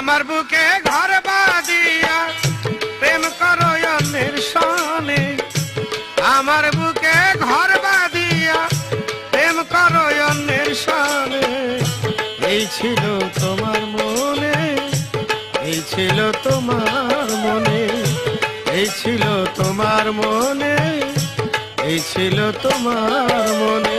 আমার বুকে ঘর বাঁধিয়া প্রেম করো অন্যের সনে আমার বুকে ঘর বাঁধিয়া প্রেম করো অন্যের সনে এই ছিল তোমার মনে, এই ছিল তোমার মনে, এই ছিল তোমার মনে, এই ছিল তোমার মনে।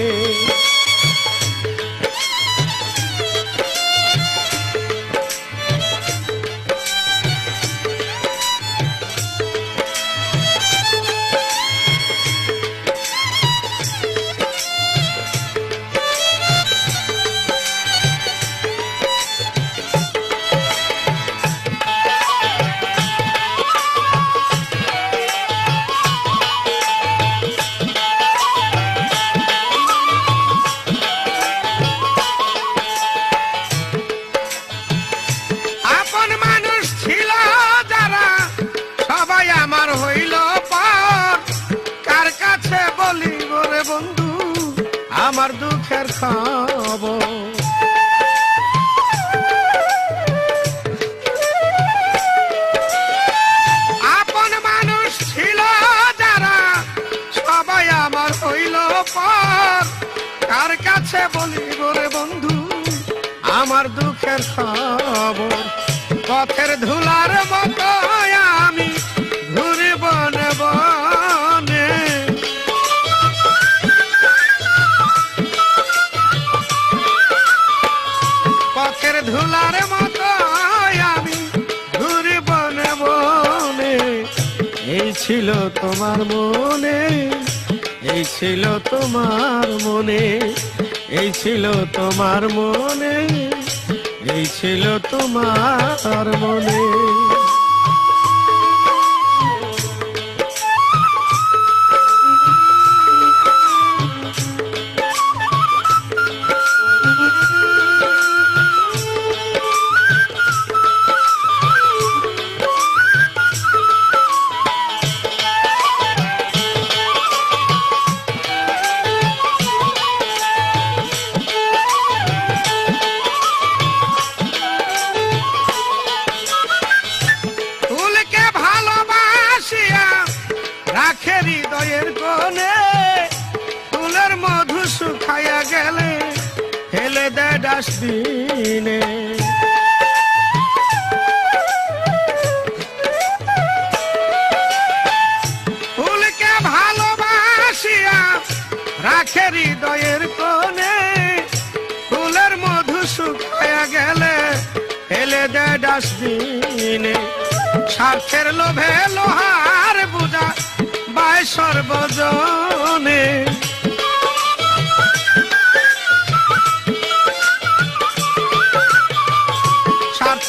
বন্ধু, আমার দুঃখের খবর। আপন মানুষ ছিল যারা, সবাই আমার হইল পর। কার কাছে বলি রে বন্ধু, আমার দুঃখের খবর? পথের ধুলার মতো ধুলার মতো আমি ঘুরি বনে বনে এই ছিল তোমার মনে, এই ছিল তোমার মনে, এই ছিল তোমার মনে, এই ছিল তোমার মনে। ডাস্টবিনে ফুলকে ভালোবাসিয়া রাখে হৃদয়ের কোণে। ফুলের মধু শুকাইয়া গেলে ফেলে দেয় ডাস্টবিনে। স্বার্থের লোভে লোহার বুঝা বাই সর্বজনে।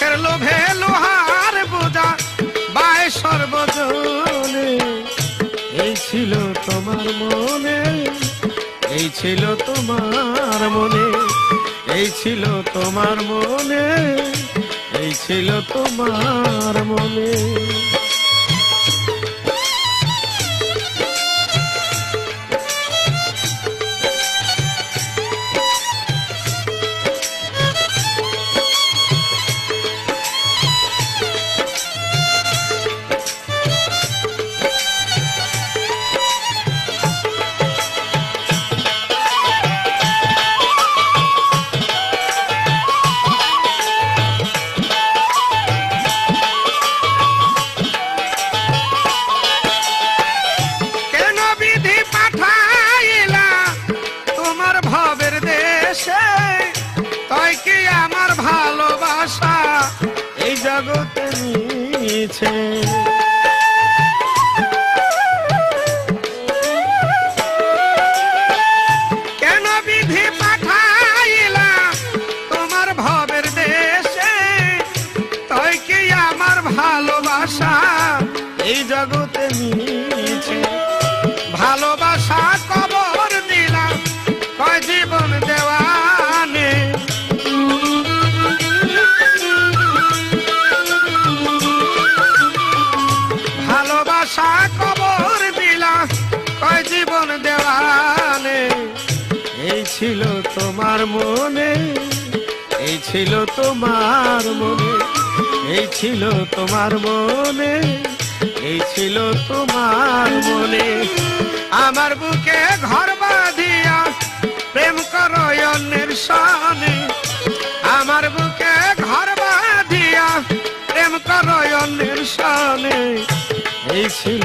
স্বার্থের লোভে লোহার বোঝা বায় সর্বজনে এই ছিল তোমার মনে, এই ছিল তোমার মনে, এই ছিল তোমার মনে, এই ছিল তোমার মনে। নিছে কেন বিধি পাঠাইলা তোমার ভবের দেশে? তাই কি আমার ভালোবাসা এই জগতে ভালোবাসা কবর দিলাম, কয় জীবন দেওয়ানে তোমার মনে, এই ছিল তোমার মনে, এই ছিল তোমার মনে, এই ছিল তোমার মনে। আমার বুকে ঘর বাঁধিয়া প্রেম করো অন্যের সানে। আমার বুকে ঘর বাঁধিয়া প্রেম করো অন্যের সানে। এই ছিল